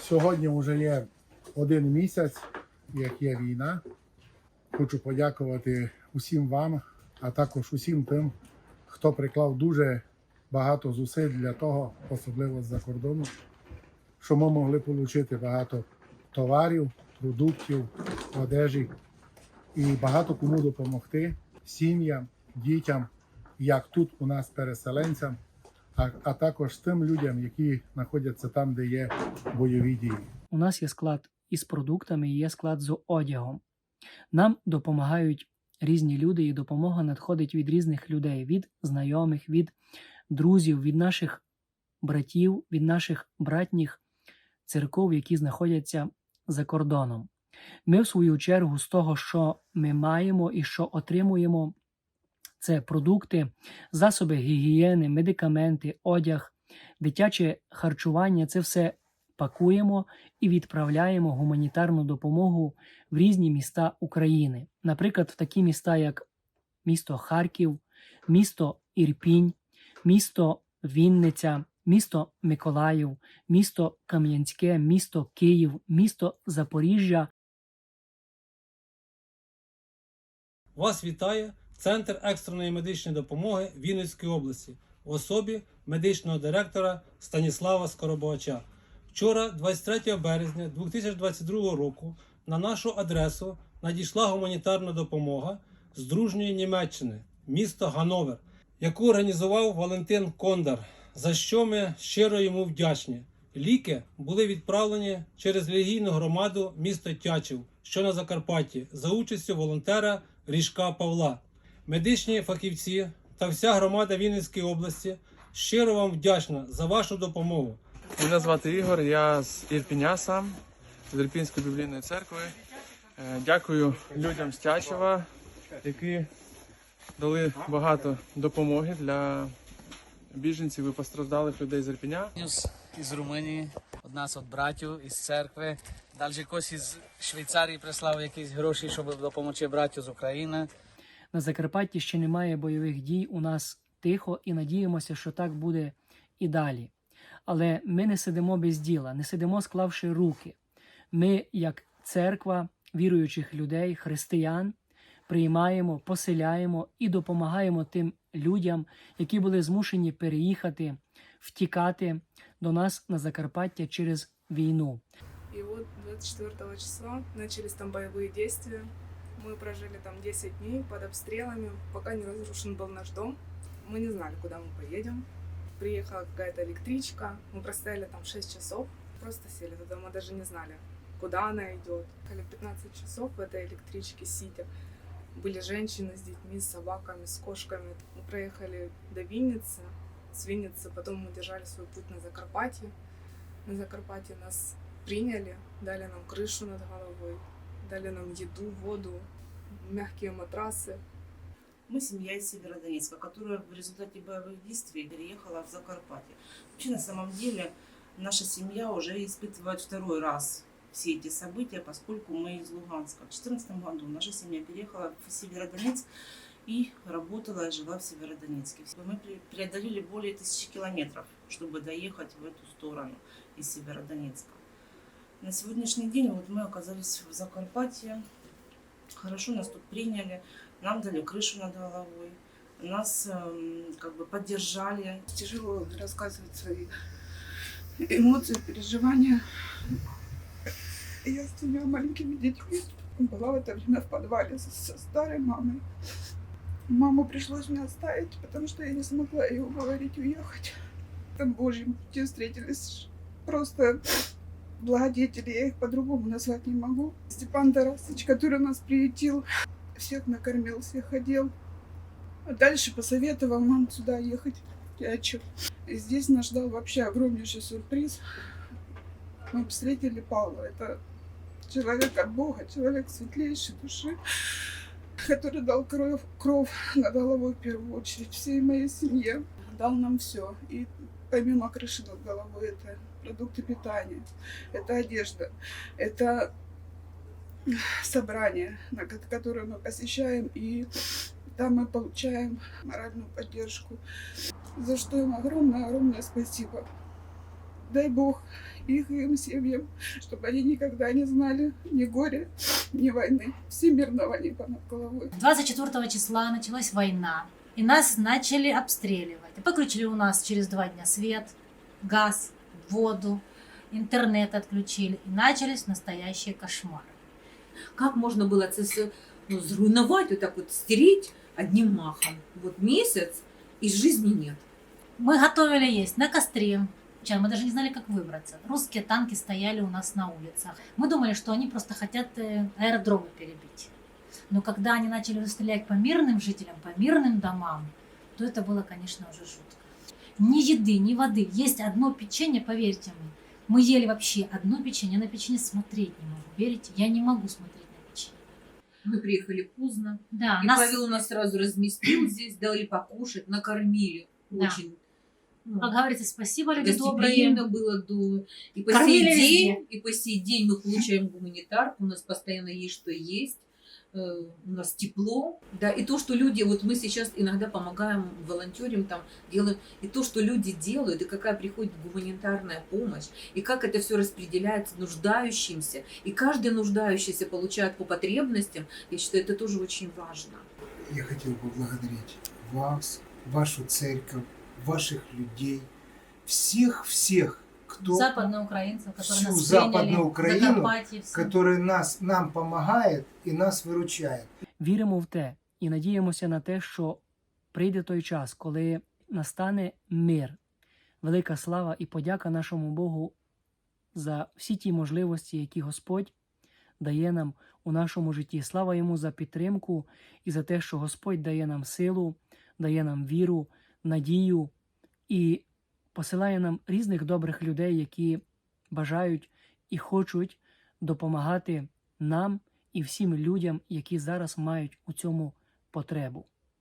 Сьогодні вже є один місяць, як є війна. Хочу подякувати усім вам, а також усім тим, хто приклав дуже багато зусиль для того, особливо з-за кордону, що ми могли отримати багато товарів, продуктів, одежі і багато кому допомогти сім'ям, дітям, як тут у нас переселенцям, а, також тим людям, які знаходяться там, де є бойові дії. У нас є склад із продуктами, є склад з одягом. Нам допомагають різні люди, і допомога надходить від різних людей, від знайомих, від друзів, від наших братів, від наших братніх церков, які знаходяться за кордоном. Ми, в свою чергу, з того, що ми маємо і що отримуємо, це продукти, засоби гігієни, медикаменти, одяг, дитяче харчування це все пакуємо і відправляємо гуманітарну допомогу в різні міста України. Наприклад, в такі міста, як місто Харків, місто Ірпінь, місто Вінниця, місто Миколаїв, місто Кам'янське, місто Київ, місто Запоріжжя, Вас вітає Центр екстреної медичної допомоги Вінницької області в особі медичного директора Станіслава Скоробогача. Вчора, 23 березня 2022 року, на нашу адресу надійшла гуманітарна допомога з дружньої Німеччини, місто Гановер, яку організував Валентин Кондар, за що ми щиро йому вдячні. Ліки були відправлені через релігійну громаду міста Тячів, що на Закарпатті, за участю волонтера Ріжка Павла. Медичні фахівці та вся громада Вінницької області щиро вам вдячна за вашу допомогу. Мене звати Ігор, я з Ірпіня сам, з Ірпінської біблійної церкви. Е, Дякую людям з Тячева, які дали багато допомоги для біженців і постраждалих людей з Ірпіня. Із Румунії, од нас від братів із церкви. Далі хтось із Швейцарії прислав якісь гроші, щоб допомогти братю з України. На Закарпатті ще немає бойових дій. У нас тихо і надіємося, що так буде і далі. Але ми не сидимо без діла, не сидимо склавши руки. Ми, як церква віруючих людей, християн, приймаємо, поселяємо і допомагаємо тим людям, які були змушені переїхати, втікати до нас на Закарпаття через війну. И вот 24 числа начались там боевые действия. Мы прожили там 10 дней под обстрелами, пока не разрушен был наш дом. Мы не знали, куда мы поедем. Приехала какая-то электричка, мы простояли там 6 часов, просто сели туда, мы даже не знали, куда она идет. Ехали 15 часов в этой электричке сидя. Были женщины с детьми, с собаками, с кошками. Мы проехали до Винницы, с Винницы потом мы держали свой путь на Закарпатье. На Закарпатье нас приняли, дали нам крышу над головой, дали нам еду, воду, мягкие матрасы. Мы семья из Северодонецка, которая в результате боевых действий переехала в Закарпатье. Вообще, на самом деле, наша семья уже испытывает второй раз все эти события, поскольку мы из Луганска. В 2014 году наша семья переехала в Северодонецк и работала и жила в Северодонецке. Мы пре- преодолели более тысячи километров, чтобы доехать в эту сторону из Северодонецка. На сегодняшний день вот мы оказались в Закарпатье. Хорошо нас тут приняли, нам дали крышу над головой, нас эм, как бы поддержали. Тяжело рассказывать свои эмоции, переживания. Я с двумя маленькими детьми была в это время в подвале со, старой мамой. Маму пришлось мне оставить, потому что я не смогла ее уговорить уехать. Там Божьим пути встретились просто благодетели, я их по-другому назвать не могу. Степан Тарасович, который нас приютил, всех накормил, всех одел. А дальше посоветовал нам сюда ехать, Тячев. И здесь нас ждал вообще огромнейший сюрприз. Мы встретили Павла. Это человек от Бога, человек светлейшей души, который дал кровь, кровь над головой в первую очередь всей моей семье. Дал нам все. И помимо крыши над головой, это продукты питания, это одежда, это собрание, на ко- которое мы посещаем, и там мы получаем моральную поддержку, за что им огромное-огромное спасибо. Дай Бог их и им семьям, чтобы они никогда не знали ни горя, ни войны, всемирного неба над головой. 24 числа началась война, и нас начали обстреливать. Выключили у нас через два дня свет, газ, воду, интернет отключили. И начались настоящие кошмары. Как можно было це все ну, зруйнувати, вот так вот стереть одним махом? Вот месяц, и жизни нет. Мы готовили есть на костре. Вчера мы даже не знали, как выбраться. Русские танки стояли у нас на улицах. Мы думали, что они просто хотят э, аэродромы перебить. Но когда они начали уже стрелять по мирным жителям, по мирным домам, то это было, конечно, уже жутко. Ни еды, ни воды. Есть одно печенье, поверьте мне. Мы ели вообще одно печенье, я на печенье смотреть не могу. Верите? Я не могу смотреть на печенье. Мы приехали поздно, Да, и нас- Павел нас сразу разместил здесь, дали покушать, накормили. Да. Очень ну, как говорится, спасибо, люди добрые. было до... И по Кормили сей везде. день, и по сей день мы получаем гуманитарку, у нас постоянно есть что есть. Э, У нас тепло, да, и то, что люди, вот мы сейчас иногда помогаем волонтерам, там делаем, и то, что люди делают, и какая приходит гуманитарная помощь, и как это все распределяется нуждающимся, и каждый нуждающийся получает по потребностям, я считаю, это тоже очень важно. Я хотел поблагодарить вас, вашу церковь, ваших людей, всех-всех, кто, западноукраинцев, которые всю нас Западную приняли, Украину, Закарпатье, все. который нас, нам помогает и нас выручает. Віримо в те і надіємося на те, що прийде той час, коли настане мир, велика слава і подяка нашому Богу за всі ті можливості, які Господь дає нам у нашому житті. Слава йому за підтримку і за те, що Господь дає нам силу, дає нам віру, надію і посилає нам різних добрих людей, які бажають і хочуть допомагати нам і всім людям, які зараз мають у цьому потребу.